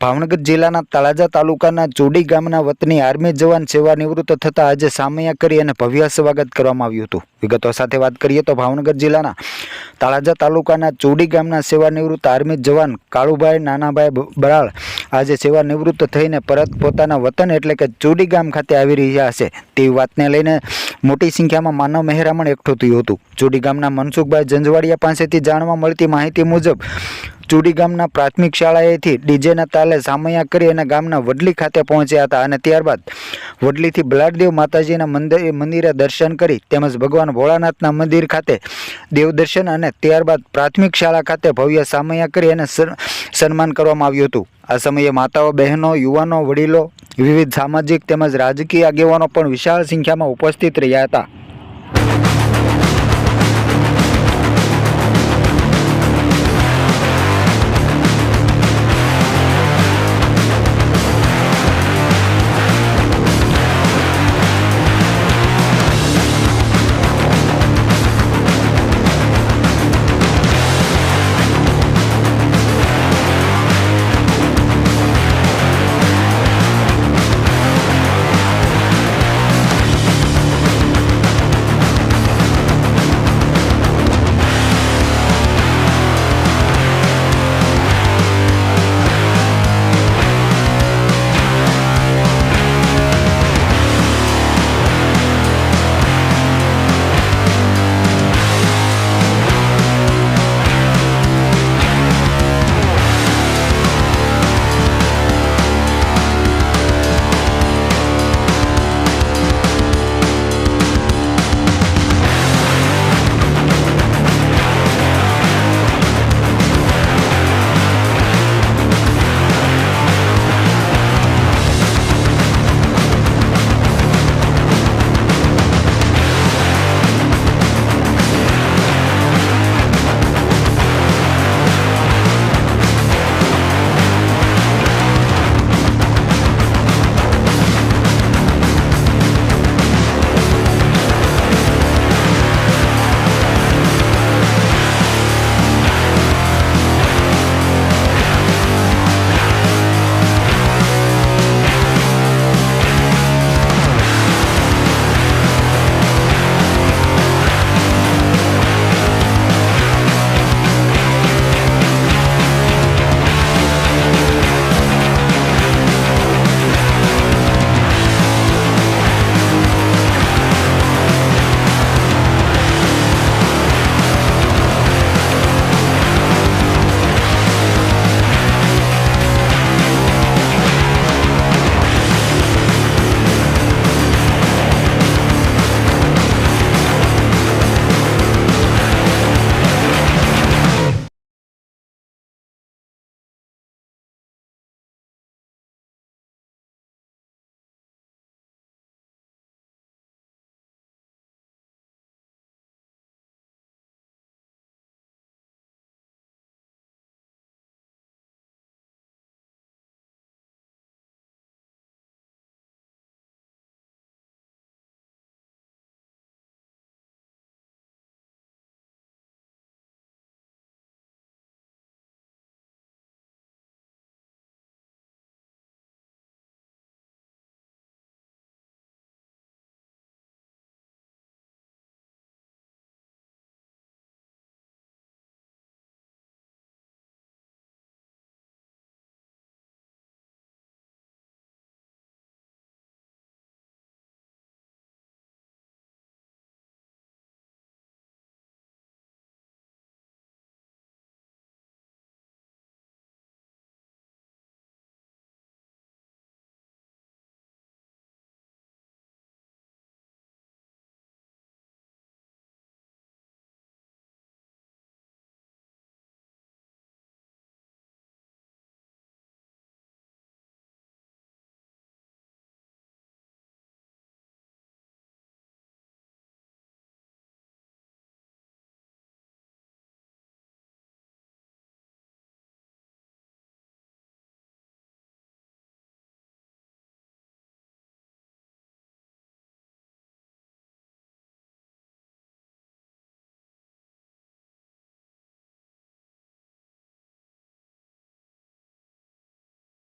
ભાવનગર જિલ્લાના તળાજા તાલુકાના ચોડી ગામના વતની આર્મી જવાન સેવા નિવૃત્ત થતા આજે સામૈયા કરી અને ભવ્ય સ્વાગત કરવામાં આવ્યું હતું. વિગતો સાથે વાત કરીએ તો ભાવનગર જિલ્લાના તળાજા તાલુકાના ચોડી ગામના સેવા નિવૃત્ત આર્મી જવાન કાળુભાઈ નાનાભાઈ બરાળ આજે સેવા નિવૃત્ત થઈને પરત પોતાના વતન એટલે કે ચોડી ગામ ખાતે આવી રહ્યા છે તેવી વાતને લઈને મોટી સંખ્યામાં માનવ મહેરામણ એકઠું થયું હતું. ચોડી ગામના મનસુખભાઈ જંજવાડિયા પાસેથી જાણવા મળતી માહિતી મુજબ ચુડી ગામના પ્રાથમિક શાળાએથી ડીજેના તાલે સામૈયા કરી અને ગામના વડલી ખાતે પહોંચ્યા હતા અને ત્યારબાદ વડલીથી બલાડદેવ માતાજીના મંદિર મંદિરે દર્શન કરી તેમજ ભગવાન ભોળાનાથના મંદિર ખાતે દેવદર્શન અને ત્યારબાદ પ્રાથમિક શાળા ખાતે ભવ્ય સામૈયા કરી અને સન્માન કરવામાં આવ્યું હતું. આ સમયે માતાઓ, બહેનો, યુવાનો, વડીલો વિવિધ સામાજિક તેમજ રાજકીય આગેવાનો પણ વિશાળ સંખ્યામાં ઉપસ્થિત રહ્યા હતા.